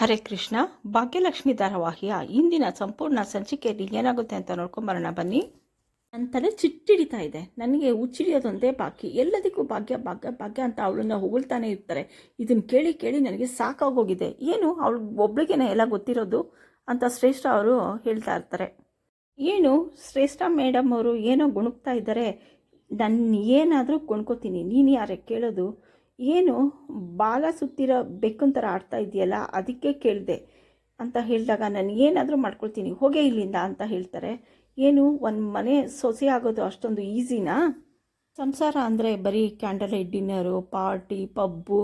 ಹರೇ ಕೃಷ್ಣ, ಭಾಗ್ಯಲಕ್ಷ್ಮಿ ಧಾರಾವಾಹಿಯ ಇಂದಿನ ಸಂಪೂರ್ಣ ಸಂಚಿಕೆಯಲ್ಲಿ ಏನಾಗುತ್ತೆ ಅಂತ ನೋಡ್ಕೊಂಬರೋಣ ಬನ್ನಿ. ನನ್ನ ತಲೆ ಚಿಟ್ಟಿಡಿತಾ ಇದೆ. ನನಗೆ ಉಚ್ಚಿಡಿಯೋದೊಂದೇ ಬಾಕಿ. ಎಲ್ಲದಕ್ಕೂ ಭಾಗ್ಯ ಭಾಗ್ಯ ಭಾಗ್ಯ ಅಂತ ಅವಳನ್ನ ಹೊಗಳ್ತಾನೆ ಇರ್ತಾರೆ. ಇದನ್ನು ಕೇಳಿ ಕೇಳಿ ನನಗೆ ಸಾಕಾಗೋಗಿದೆ. ಏನು ಅವಳು ಒಬ್ಳಿಗೇನೆ ಎಲ್ಲ ಗೊತ್ತಿರೋದು ಅಂತ ಶ್ರೇಷ್ಠ ಅವರು ಹೇಳ್ತಾ ಇರ್ತಾರೆ. ಏನು ಶ್ರೇಷ್ಠ ಮೇಡಮ್ ಅವರು ಏನೋ ಗುಣಗ್ತಾ ಇದ್ದಾರೆ. ನಾನು ಏನಾದರೂ ಕೊಂಡ್ಕೋತೀನಿ. ನೀನು ಯಾರೇ ಕೇಳೋದು. ಏನು ಬಾಲ ಸುತ್ತಿರೋ ಬೆಕ್ಕಂತರ ಆಡ್ತಾ ಇದೆಯಲ್ಲ, ಅದಕ್ಕೆ ಕೇಳಿದೆ ಅಂತ ಹೇಳಿದಾಗ ನಾನು ಏನಾದರೂ ಮಾಡ್ಕೊಳ್ತೀನಿ, ಹೋಗೇ ಇಲ್ಲಿಂದ ಅಂತ ಹೇಳ್ತಾರೆ. ಏನು, ಒಂದು ಮನೆ ಸೊಸೆ ಆಗೋದು ಅಷ್ಟೊಂದು ಈಸಿನಾ? ಸಂಸಾರ ಅಂದರೆ ಬರೀ candle light dinner, party, pub,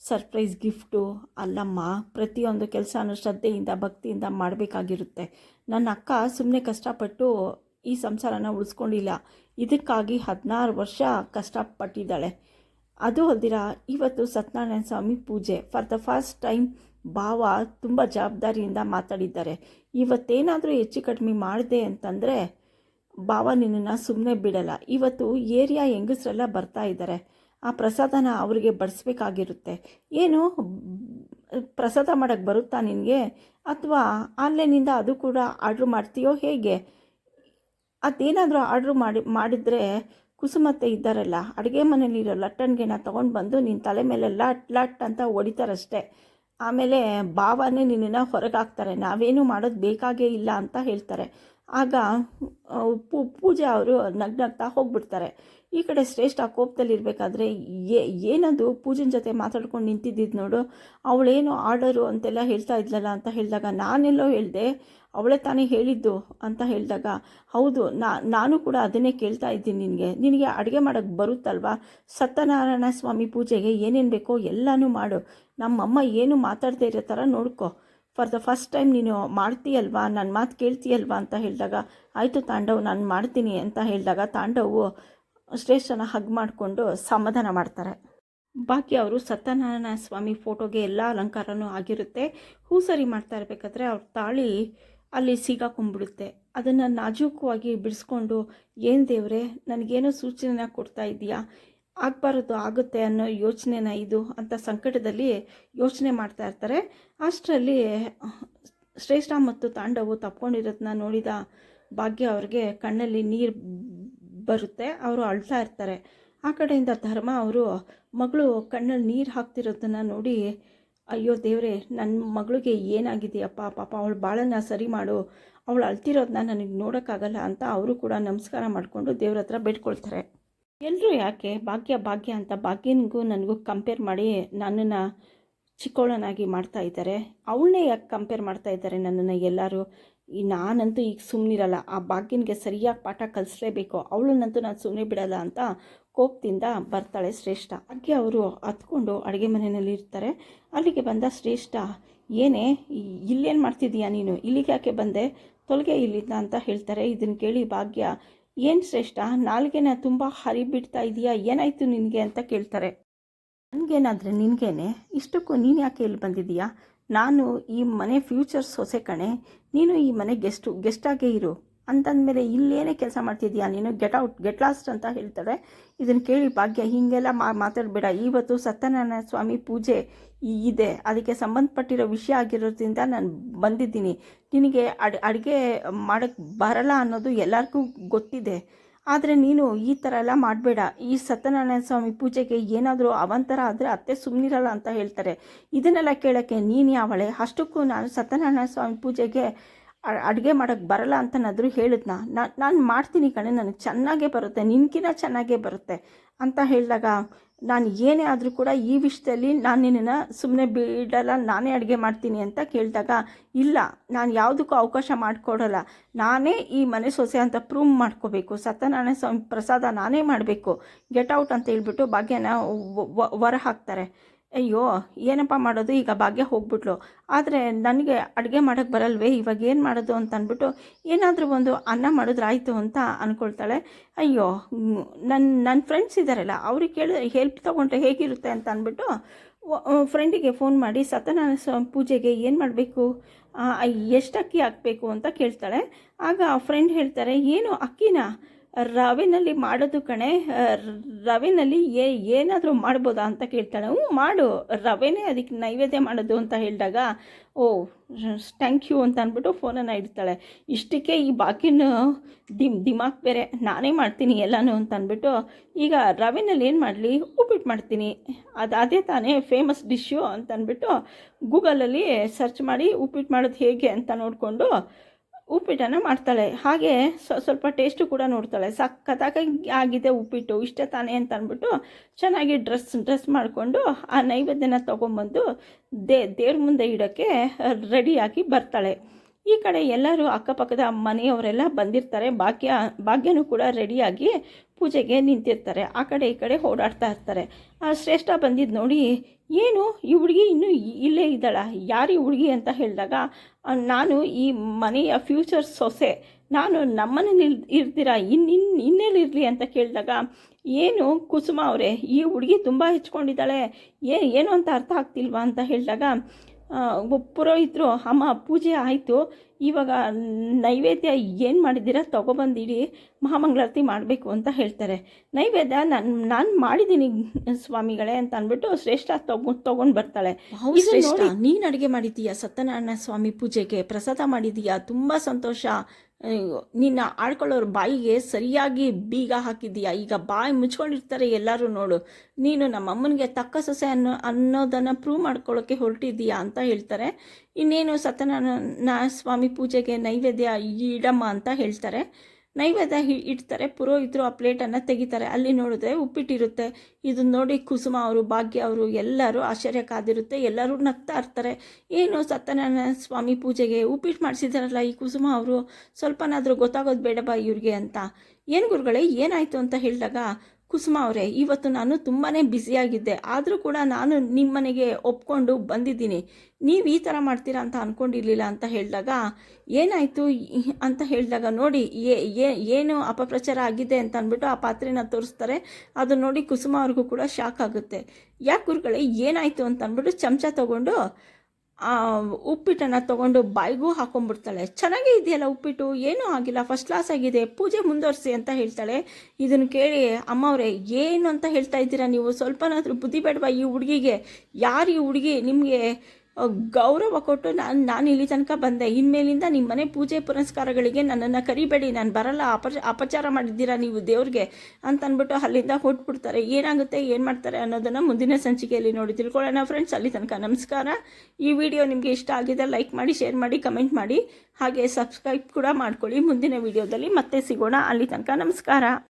surprise gift ಅಲ್ಲಮ್ಮ, ಪ್ರತಿಯೊಂದು ಕೆಲಸನೂ ಶ್ರದ್ಧೆಯಿಂದ, ಭಕ್ತಿಯಿಂದ ಮಾಡಬೇಕಾಗಿರುತ್ತೆ. ನನ್ನ ಅಕ್ಕ ಸುಮ್ಮನೆ ಕಷ್ಟಪಟ್ಟು ಈ ಸಂಸಾರನ ಉಳಿಸ್ಕೊಂಡಿಲ್ಲ. ಇದಕ್ಕಾಗಿ ಹದಿನಾರು ವರ್ಷ ಕಷ್ಟಪಟ್ಟಿದ್ದಾಳೆ. ಅದು ಅಲ್ದಿರ, ಇವತ್ತು ಸತ್ಯನಾರಾಯಣ ಸ್ವಾಮಿ ಪೂಜೆ. ಫಾರ್ ದ ಫಸ್ಟ್ ಟೈಮ್ ಭಾವ ತುಂಬ ಜವಾಬ್ದಾರಿಯಿಂದ ಮಾತಾಡಿದ್ದಾರೆ. ಇವತ್ತೇನಾದರೂ ಹೆಚ್ಚು ಕಡಿಮೆ ಮಾಡಿದೆ ಅಂತಂದರೆ, ಭಾವ ನಿನ್ನನ್ನು ಸುಮ್ಮನೆ ಬಿಡಲ್ಲ. ಇವತ್ತು ಏರಿಯಾ ಹೆಂಗಸರೆಲ್ಲ ಬರ್ತಾ ಇದ್ದಾರೆ ಆ ಪ್ರಸಾದನ ಅವರಿಗೆ ಬಡಿಸ್ಬೇಕಾಗಿರುತ್ತೆ. ಏನು, ಪ್ರಸಾದ ಮಾಡೋಕ್ಕೆ ಬರುತ್ತಾ ನಿನಗೆ? ಅಥವಾ ಆನ್ಲೈನಿಂದ ಅದು ಕೂಡ ಆರ್ಡ್ರ್ ಮಾಡ್ತೀಯೋ ಹೇಗೆ? ಅದೇನಾದರೂ ಆರ್ಡ್ರ್ ಮಾಡಿ, ಮಾಡಿದರೆ ಕುಸುಮತ್ತೆ ಇದ್ದಾರಲ್ಲ, ಅಡುಗೆ ಮನೇಲಿರೋ ಲಟ್ಟಣಿಗೆನ ತೊಗೊಂಡು ಬಂದು ನಿನ್ನ ತಲೆ ಮೇಲೆ ಲಟ್ ಲಟ್ ಅಂತ ಹೊಡಿತಾರಷ್ಟೆ. ಆಮೇಲೆ ಭಾವನೇ ನಿನ್ನನ್ನು ಹೊರಗಾಕ್ತಾರೆ. ನಾವೇನು ಮಾಡೋದು ಬೇಕಾಗೇ ಇಲ್ಲ ಅಂತ ಹೇಳ್ತಾರೆ. ಆಗ ಪೂ, ಪೂಜೆ ಅವರು ನಗ್ನಗ್ತಾ ಹೋಗ್ಬಿಡ್ತಾರೆ. ಈ ಕಡೆ ಶ್ರೇಷ್ಠ ಕೋಪದಲ್ಲಿರಬೇಕಾದ್ರೆ ಏನದು ಪೂಜನ್ ಜೊತೆ ಮಾತಾಡ್ಕೊಂಡು ನಿಂತಿದ್ದಿದ್ದು ನೋಡು. ಅವಳೇನು ಆರ್ಡರು ಅಂತೆಲ್ಲ ಹೇಳ್ತಾ ಇದ್ಲಲ್ಲ ಅಂತ ಹೇಳಿದಾಗ, ನಾನೆಲ್ಲೋ ಹೇಳಿದೆ, ಅವಳೇ ತಾನೇ ಹೇಳಿದ್ದು ಅಂತ ಹೇಳಿದಾಗ, ಹೌದು ನಾನು ಕೂಡ ಅದನ್ನೇ ಕೇಳ್ತಾ ಇದ್ದೀನಿ ನಿನಗೆ. ನಿನಗೆ ಅಡುಗೆ ಮಾಡೋಕ್ಕೆ ಬರುತ್ತಲ್ವಾ? ಸತ್ಯನಾರಾಯಣ ಸ್ವಾಮಿ ಪೂಜೆಗೆ ಏನೇನು ಬೇಕೋ ಎಲ್ಲನೂ ಮಾಡು. ನಮ್ಮಮ್ಮ ಏನು ಮಾತಾಡ್ತಾ ಇರೋ ಥರ ನೋಡ್ಕೊ. ಫಾರ್ ದ ಫಸ್ಟ್ ಟೈಮ್ ನೀನು ಮಾಡ್ತೀಯಲ್ವಾ? ನನ್ನ ಮಾತು ಕೇಳ್ತೀಯಲ್ವಾ ಅಂತ ಹೇಳಿದಾಗ, ಆಯಿತು ತಾಂಡವ್, ನಾನು ಮಾಡ್ತೀನಿ ಅಂತ ಹೇಳಿದಾಗ ತಾಂಡವು ಶ್ರೇಷ್ಠನ ಹಗ್ ಮಾಡಿಕೊಂಡು ಸಮಾಧಾನ ಮಾಡ್ತಾರೆ. ಬಾಕಿ ಅವರು ಸತ್ಯನಾರಾಯಣ ಸ್ವಾಮಿ ಫೋಟೋಗೆ ಎಲ್ಲ ಅಲಂಕಾರನೂ ಆಗಿರುತ್ತೆ. ಹೂ ಸರಿ ಮಾಡ್ತಾ ಇರಬೇಕಾದ್ರೆ ಅವ್ರ ತಾಳಿ ಅಲ್ಲಿ ಸಿಗಾಕೊಂಡ್ಬಿಡುತ್ತೆ. ಅದನ್ನು ನಾಜೂಕವಾಗಿ ಬಿಡಿಸ್ಕೊಂಡು, ಏನು ದೇವ್ರೆ, ನನಗೇನೋ ಸೂಚನೆನ ಕೊಡ್ತಾ ಇದೆಯಾ ಆಗಬಾರದು, ಆಗುತ್ತೆ ಅನ್ನೋ ಯೋಚನೆನ ಇದು ಅಂತ ಸಂಕಟದಲ್ಲಿ ಯೋಚನೆ ಮಾಡ್ತಾ ಇರ್ತಾರೆ. ಅಷ್ಟರಲ್ಲಿ ಶ್ರೇಷ್ಠ ಮತ್ತು ತಾಂಡವು ತಪ್ಕೊಂಡಿರೋದನ್ನ ನೋಡಿದ ಭಾಗ್ಯ ಅವ್ರಿಗೆ ಕಣ್ಣಲ್ಲಿ ನೀರು ಬರುತ್ತೆ, ಅವರು ಅಳ್ತಾ ಇರ್ತಾರೆ. ಆ ಕಡೆಯಿಂದ ಧರ್ಮ ಅವರು, ಮಗಳು ಕಣ್ಣಲ್ಲಿ ನೀರು ಹಾಕ್ತಿರೋದನ್ನು ನೋಡಿ, ಅಯ್ಯೋ ದೇವರೇ ನನ್ನ ಮಗಳಿಗೆ ಏನಾಗಿದೆಯಪ್ಪ? ಪಾಪ ಅವಳು ಬಾಳನ್ನು ಸರಿ ಮಾಡು, ಅವಳು ಅಳ್ತಿರೋದನ್ನ ನನಗೆ ನೋಡೋಕ್ಕಾಗಲ್ಲ ಅಂತ ಅವರು ಕೂಡ ನಮಸ್ಕಾರ ಮಾಡಿಕೊಂಡು ದೇವ್ರ ಹತ್ರ ಬೇಡ್ಕೊಳ್ತಾರೆ. ಎಲ್ಲರೂ ಯಾಕೆ ಭಾಗ್ಯ ಭಾಗ್ಯ ಅಂತ ಭಾಗ್ಯನಿಗೂ ನನಗೂ ಕಂಪೇರ್ ಮಾಡಿ ನನ್ನನ್ನು ಚಿಕ್ಕವಳನಾಗಿ ಮಾಡ್ತಾ ಇದ್ದಾರೆ. ಅವಳನ್ನೇ ಯಾಕೆ ಕಂಪೇರ್ ಮಾಡ್ತಾ ಇದ್ದಾರೆ ನನ್ನನ್ನು ಎಲ್ಲರೂ? ಈ ನಾನಂತೂ ಈಗ ಸುಮ್ಮನಿರಲ್ಲ ಆ ಭಾಗ್ಯನಿಗೆ ಸರಿಯಾಗಿ ಪಾಠ ಕಲಿಸ್ಲೇಬೇಕು. ಅವಳನ್ನಂತೂ ನಾನು ಸುಮ್ಮನೆ ಬಿಡಲ್ಲ ಅಂತ ಕೋಪದಿಂದ ಬರ್ತಾಳೆ ಶ್ರೇಷ್ಠ. ಹಾಗೆ ಅವರು ಹತ್ಕೊಂಡು ಅಡುಗೆ ಮನೆಯಲ್ಲಿ ಇರ್ತಾರೆ. ಅಲ್ಲಿಗೆ ಬಂದ ಶ್ರೇಷ್ಠ, ಏನೇ ಇಲ್ಲೇನು ಮಾಡ್ತಿದ್ದೀಯಾ ನೀನು? ಇಲ್ಲಿಗೆ ಯಾಕೆ ಬಂದೆ? ತೊಲಗೆ ಇಲ್ಲಿದ್ದ ಅಂತ ಹೇಳ್ತಾರೆ. ಇದನ್ನು ಕೇಳಿ ಭಾಗ್ಯ ಏನು ಶ್ರೇಷ್ಠ? ನಾಲ್ಗೆನ ತುಂಬ ಹರಿಬಿಡ್ತಾ ಇದೆಯಾ? ಏನಾಯಿತು ನಿನಗೆ ಅಂತ ಕೇಳ್ತಾರೆ. ನನಗೇನಾದರೆ ನಿನಗೇನೆ? ಇಷ್ಟಕ್ಕೂ ನೀನು ಯಾಕೆ ಇಲ್ಲಿ ಬಂದಿದ್ದೀಯಾ ನಾನು ಈ ಮನೆ ಫ್ಯೂಚರ್ ಸೊಸೆ ಕಣೆ. ನೀನು ಈ ಮನೆ ಗೆಸ್ಟು ಗೆಸ್ಟಾಗೇ ಇರು. ಅಂತಂದಮೇಲೆ ಇಲ್ಲೇನೇ ಕೆಲಸ ಮಾಡ್ತಿದ್ಯಾ ನೀನು? ಗೆಟ್ ಔಟ್ ಗೆಟ್ ಲಾಸ್ಟ್ ಅಂತ ಹೇಳ್ತಾಳೆ ಇದನ್ನು ಕೇಳಿ ಭಾಗ್ಯ, ಹೀಗೆಲ್ಲ ಮಾತಾಡಬೇಡ. ಇವತ್ತು ಸತ್ಯನಾರಾಯಣ ಸ್ವಾಮಿ ಪೂಜೆ ಇದೆ. ಅದಕ್ಕೆ ಸಂಬಂಧಪಟ್ಟಿರೋ ವಿಷಯ ಆಗಿರೋದ್ರಿಂದ ನಾನು ಬಂದಿದ್ದೀನಿ. ನಿನಗೆ ಅಡ್, ಅಡುಗೆ ಮಾಡೋಕ್ಕೆ ಬರಲ್ಲ ಅನ್ನೋದು ಎಲ್ಲರಿಗೂ ಗೊತ್ತಿದೆ. ಆದರೆ ನೀನು ಈ ಥರ ಎಲ್ಲ ಮಾಡಬೇಡ. ಈ ಸತ್ಯನಾರಾಯಣ ಸ್ವಾಮಿ ಪೂಜೆಗೆ ಏನಾದರೂ ಅವಂತರ ಆದರೆ ಅತ್ತೆ ಸುಮ್ಮನಿರಲ್ಲ ಅಂತ ಹೇಳ್ತಾರೆ. ಇದನ್ನೆಲ್ಲ ಕೇಳೋಕ್ಕೆ ನೀನು ಯಾವಳೆ? ಅಷ್ಟಕ್ಕೂ ನಾನು ಸತ್ಯನಾರಾಯಣ ಸ್ವಾಮಿ ಪೂಜೆಗೆ ಅಡುಗೆ ಮಾಡೋಕ್ಕೆ ಬರಲ್ಲ ಅಂತ ಅಂತನಾದರೂ ಹೇಳಿದ್ನ. ನಾನು ಮಾಡ್ತೀನಿ ಕಣೆ, ನನಗೆ ಚೆನ್ನಾಗೇ ಬರುತ್ತೆ ನಿನ್ಕಿನ ಚೆನ್ನಾಗೇ ಬರುತ್ತೆ ಅಂತ ಹೇಳಿದಾಗ ನಾನು ಏನೇ ಆದರೂ ಕೂಡ ಈ ವಿಷಯದಲ್ಲಿ ನಾನು ನಿನ್ನನ್ನು ಸುಮ್ಮನೆ ಬಿಡಲ್ಲ, ನಾನೇ ಅಡುಗೆ ಮಾಡ್ತೀನಿ ಅಂತ ಕೇಳಿದಾಗ ಇಲ್ಲ, ನಾನು ಯಾವುದಕ್ಕೂ ಅವಕಾಶ ಮಾಡಿಕೊಡಲ್ಲ. ನಾನೇ ಈ ಮನೆ ಸೊಸೆ ಅಂತ ಪ್ರೂವ್ ಮಾಡ್ಕೋಬೇಕು, ಸತ್ಯನಾರಾಯಣ ಸ್ವಾಮಿ ಪ್ರಸಾದ ನಾನೇ ಮಾಡಬೇಕು ಗೆಟ್ ಔಟ್ ಅಂತ ಹೇಳ್ಬಿಟ್ಟು ಭಾಗ್ಯನ ಹೊರ ಹಾಕ್ತಾರೆ. ಅಯ್ಯೋ, ಏನಪ್ಪ ಮಾಡೋದು? ಈಗ ಭಾಗ್ಯ ಹೋಗ್ಬಿಟ್ಲು. ಆದರೆ ನನಗೆ ಅಡುಗೆ ಮಾಡೋಕ್ಕೆ ಬರಲ್ವೇ? ಇವಾಗ ಏನು ಮಾಡೋದು ಅಂತ ಅಂದ್ಬಿಟ್ಟು ಏನಾದರೂ ಒಂದು ಅನ್ನ ಮಾಡಿದ್ರೆ ಆಯಿತು ಅಂತ ಅಂದ್ಕೊಳ್ತಾಳೆ ಅಯ್ಯೋ ನನ್ನ ನನ್ನ ಫ್ರೆಂಡ್ಸ್ ಇದ್ದಾರಲ್ಲ ಅವ್ರಿಗೆ ಕೇಳಿ ಹೆಲ್ಪ್ ತೊಗೊಂಡ್ರೆ ಹೇಗಿರುತ್ತೆ ಅಂತ ಅಂದ್ಬಿಟ್ಟು ಫ್ರೆಂಡಿಗೆ ಫೋನ್ ಮಾಡಿ ಸತ್ಯನಾರಾಯಣ ಸ್ವಾಮಿ ಪೂಜೆಗೆ ಏನು ಮಾಡಬೇಕು? ಎಷ್ಟು ಅಕ್ಕಿ ಹಾಕಬೇಕು ಅಂತ ಕೇಳ್ತಾಳೆ. ಆಗ ಫ್ರೆಂಡ್ ಹೇಳ್ತಾರೆ, ಏನು ಅಕ್ಕಿನ? ರವೆನಲ್ಲಿ ಮಾಡೋದು ಕಣೆ ರವೆನಲ್ಲಿ ಏ, ಏನಾದರೂ ಮಾಡ್ಬೋದಾ ಅಂತ ಕೇಳ್ತಾಳೆ. ಹ್ಞೂ, ಮಾಡು, ರವೆನೇ ಅದಕ್ಕೆ ನೈವೇದ್ಯ ಮಾಡೋದು ಅಂತ ಹೇಳಿದಾಗ, ಓ ಥ್ಯಾಂಕ್ ಯು ಅಂತ ಅಂದ್ಬಿಟ್ಟು ಫೋನನ್ನು ಇಡ್ತಾಳೆ. ಇಷ್ಟಕ್ಕೆ ಈ ಬಾಕಿನ ದಿಮ್, ದಿಮಾಕ್ ಬೇರೆ, ನಾನೇ ಮಾಡ್ತೀನಿ ಎಲ್ಲನೂ ಅಂತ ಅಂದ್ಬಿಟ್ಟು, ಈಗ ರವೆನಲ್ಲಿ ಏನು ಮಾಡಲಿ? ಉಪ್ಪಿಟ್ಟು ಮಾಡ್ತೀನಿ. ಅದು, ಅದೇ ತಾನೇ ಫೇಮಸ್ ಡಿಶ್ಶು ಅಂತ ಅಂದ್ಬಿಟ್ಟು ಗೂಗಲಲ್ಲಿ ಸರ್ಚ್ ಮಾಡಿ ಉಪ್ಪಿಟ್ಟು ಮಾಡೋದು ಹೇಗೆ ಅಂತ ನೋಡಿಕೊಂಡು ಉಪ್ಪಿಟ್ಟನ್ನು ಮಾಡ್ತಾಳೆ. ಹಾಗೆ ಸ್ವ, ಸ್ವಲ್ಪ ಟೇಸ್ಟು ಕೂಡ ನೋಡ್ತಾಳೆ. ಸಖತ್ತಾಗಿ ಆಗಿದೆ ಉಪ್ಪಿಟ್ಟು, ಇಷ್ಟ ತಾನೇ ಅಂತ ಅಂದ್ಬಿಟ್ಟು ಚೆನ್ನಾಗಿ ಡ್ರೆಸ್ ಡ್ರೆಸ್ ಮಾಡಿಕೊಂಡು ಆ ನೈವೇದ್ಯನ ತೊಗೊಂಬಂದು ದೇ, ದೇವ್ರ ಮುಂದೆ ಇಡೋಕ್ಕೆ ರೆಡಿಯಾಗಿ ಬರ್ತಾಳೆ. ಈ ಕಡೆ ಎಲ್ಲರೂ ಅಕ್ಕಪಕ್ಕದ ಮನೆಯವರೆಲ್ಲ ಬಂದಿರ್ತಾರೆ. ಭಾಗ್ಯ, ಭಾಗ್ಯನೂ ಕೂಡ ರೆಡಿಯಾಗಿ ಪೂಜೆಗೆ ನಿಂತಿರ್ತಾರೆ. ಆ ಕಡೆ ಈ ಕಡೆ ಓಡಾಡ್ತಾ ಇರ್ತಾರೆ. ಆ ಶ್ರೇಷ್ಠ ಬಂದಿದ್ದು ನೋಡಿ, ಏನು ಈ ಹುಡುಗಿ ಇನ್ನೂ ಇಲ್ಲೇ ಇದ್ದಾಳ? ಯಾರು ಹುಡುಗಿ ಅಂತ ಹೇಳಿದಾಗ ನಾನು ಈ ಮನೆಯ ಫ್ಯೂಚರ್ ಸೊಸೆ. ನಾನು ನಮ್ಮನೇಲಿ ಇರ್ತೀರ? ಇನ್ನಿನ್ ಇನ್ನೆಲ್ಲಿರಲಿ ಅಂತ ಕೇಳಿದಾಗ, ಏನು ಕುಸುಮ ಅವರೇ, ಈ ಹುಡುಗಿ ತುಂಬ ಹೆಚ್ಕೊಂಡಿದ್ದಾಳೆ. ಏನು ಏನು ಅಂತ ಅರ್ಥ ಆಗ್ತಿಲ್ವಾ ಅಂತ ಹೇಳಿದಾಗ ಪುರೋಹಿತರು ಅಮ್ಮ ಪೂಜೆ ಆಯಿತು ಇವಾಗ ನೈವೇದ್ಯ ಏನು ಮಾಡಿದ್ದೀರಾ ತೊಗೊಬಂದಿಡಿ ಮಹಾಮಂಗಳಾರತಿ ಮಾಡಬೇಕು ಅಂತ ಹೇಳ್ತಾರೆ. ನೈವೇದ್ಯ ನಾನು ನಾನು ಮಾಡಿದ್ದೀನಿ ಸ್ವಾಮಿಗಳೇ ಅಂತ ಅಂದ್ಬಿಟ್ಟು ಶ್ರೇಷ್ಠ ತಗೊ ತೊಗೊಂಡು ಬರ್ತಾಳೆ. ನೀನು ಅಡುಗೆ ಮಾಡಿದ್ದೀಯಾ ಸತ್ಯನಾರಾಯಣ ಸ್ವಾಮಿ ಪೂಜೆಗೆ? ಪ್ರಸಾದ ಮಾಡಿದ್ದೀಯಾ? ತುಂಬ ಸಂತೋಷ. ನಿನ್ನ ಆಡ್ಕೊಳ್ಳೋರ ಬಾಯಿಗೆ ಸರಿಯಾಗಿ ಬೀಗ ಹಾಕಿದ್ದೀಯಾ? ಈಗ ಬಾಯಿ ಮುಚ್ಕೊಂಡಿರ್ತಾರೆ ಎಲ್ಲರೂ ನೋಡು. ನೀನು ನಮ್ಮ ಅಮ್ಮನಿಗೆ ತಕ್ಕ ಸೊಸೆ ಅನ್ನೋ, ಅನ್ನೋದನ್ನು ಪ್ರೂವ್ ಮಾಡ್ಕೊಳ್ಳೋಕ್ಕೆ ಹೊರಟಿದ್ದೀಯಾ ಅಂತ ಹೇಳ್ತಾರೆ. ಇನ್ನೇನು ಸತ್ಯನಾರಾಯಣ ಸ್ವಾಮಿ ಪೂಜೆಗೆ ನೈವೇದ್ಯ ಈಡಮ್ಮ ಅಂತ ಹೇಳ್ತಾರೆ. ನೈವೇದ್ಯ ಇಡ್ತಾರೆ, ಪುರೋಹಿತರು ಆ ಪ್ಲೇಟನ್ನು ತೆಗಿತಾರೆ. ಅಲ್ಲಿ ನೋಡಿದ್ರೆ ಉಪ್ಪಿಟ್ಟಿರುತ್ತೆ. ಇದನ್ನ ನೋಡಿ ಕುಸುಮ ಅವರು, ಭಾಗ್ಯ ಅವರು ಎಲ್ಲರೂ ಆಶ್ಚರ್ಯ ಕಾದಿರುತ್ತೆ. ಎಲ್ಲರೂ ನಗ್ತಾ ಇರ್ತಾರೆ. ಏನು ಸತ್ಯನಾರಾಯಣ ಸ್ವಾಮಿ ಪೂಜೆಗೆ ಉಪ್ಪಿಟ್ಟು ಮಾಡಿಸಿದಾರಲ್ಲ ಈ ಕುಸುಮ ಅವರು? ಸ್ವಲ್ಪನಾದರೂ ಗೊತ್ತಾಗೋದು ಬೇಡಪ್ಪ ಇವ್ರಿಗೆ ಅಂತ? ಏನು ಗುರುಗಳೇ, ಏನಾಯಿತು ಅಂತ ಹೇಳಿದಾಗ ಕುಸುಮ ಅವರೇ, ಇವತ್ತು ನಾನು ತುಂಬಾ ಬ್ಯುಸಿಯಾಗಿದ್ದೆ ಆದರೂ ಕೂಡ ನಾನು ನಿಮ್ಮನೆಗೆ ಒಪ್ಕೊಂಡು ಬಂದಿದ್ದೀನಿ. ನೀವು ಈ ಥರ ಮಾಡ್ತೀರಾ ಅಂತ ಅಂದ್ಕೊಂಡಿರಲಿಲ್ಲ ಅಂತ ಹೇಳಿದಾಗ, ಏನಾಯಿತು ಅಂತ ಹೇಳಿದಾಗ ನೋಡಿ ಏನು ಅಪಪ್ರಚಾರ ಆಗಿದೆ ಅಂತ ಅಂದ್ಬಿಟ್ಟು ಆ ಪಾತ್ರೆನ ತೋರಿಸ್ತಾರೆ. ಅದು ನೋಡಿ ಕುಸುಮ ಅವ್ರಿಗೂ ಕೂಡ ಶಾಕ್ ಆಗುತ್ತೆ. ಯಾಕೆ ಗುರುಗಳೇ, ಏನಾಯಿತು ಅಂತ ಅಂದ್ಬಿಟ್ಟು ಚಮಚ ತಗೊಂಡು ಉಪ್ಪಿಟ್ಟನ್ನು ತಗೊಂಡು ಬಾಯಿಗೂ ಹಾಕೊಂಡ್ಬಿಡ್ತಾಳೆ. ಚೆನ್ನಾಗೇ ಇದೆಯಲ್ಲ ಉಪ್ಪಿಟ್ಟು? ಏನೂ ಆಗಿಲ್ಲ. ಫಸ್ಟ್ ಕ್ಲಾಸ್ ಆಗಿದೆ. ಪೂಜೆ ಮುಂದುವರಿಸಿ ಅಂತ ಹೇಳ್ತಾಳೆ. ಇದನ್ನು ಕೇಳಿ ಅಮ್ಮ ಅವರೇ ಏನು ಅಂತ ಹೇಳ್ತಾ ಇದ್ದೀರಾ ನೀವು? ಸ್ವಲ್ಪನಾದರೂ ಬುದ್ಧಿ ಬೇಡವಾ ಈ ಹುಡುಗಿಗೆ? ಯಾರು ಈ ಹುಡುಗಿ? ನಿಮಗೆ ಗೌರವ ಕೊಟ್ಟು ನಾನು ನಾನು ಇಲ್ಲಿ ತನಕ ಬಂದೆ. ಇನ್ಮೇಲಿಂದ ನಿಮ್ಮ ಮನೆ ಪೂಜೆ ಪುನಸ್ಕಾರಗಳಿಗೆ ನನ್ನನ್ನು ಕರಿಬೇಡಿ. ನಾನು ಬರಲ್ಲ. ಅಪ ಅಪಚಾರ ಮಾಡಿದ್ದೀರಾ ನೀವು ದೇವ್ರಿಗೆ? ಅಂತ ಅಂದ್ಬಿಟ್ಟು ಅಲ್ಲಿಂದ ಹೊಟ್ಬಿಡ್ತಾರೆ ಏನಾಗುತ್ತೆ, ಏನು ಮಾಡ್ತಾರೆ ಅನ್ನೋದನ್ನು ಮುಂದಿನ ಸಂಚಿಕೆಯಲ್ಲಿ ನೋಡಿ ತಿಳ್ಕೊಳ್ಳೋಣ ಫ್ರೆಂಡ್ಸ್ ಅಲ್ಲಿ ತನಕ ನಮಸ್ಕಾರ. ಈ ವಿಡಿಯೋ ನಿಮಗೆ ಇಷ್ಟ ಆಗಿದೆ ಲೈಕ್ ಮಾಡಿ ಶೇರ್ ಮಾಡಿ ಕಮೆಂಟ್ ಮಾಡಿ. ಹಾಗೆ ಸಬ್ಸ್ಕ್ರೈಬ್ ಕೂಡ ಮಾಡ್ಕೊಳ್ಳಿ. ಮುಂದಿನ ವಿಡಿಯೋದಲ್ಲಿ ಮತ್ತೆ ಸಿಗೋಣ. ಅಲ್ಲಿ ತನಕ ನಮಸ್ಕಾರ.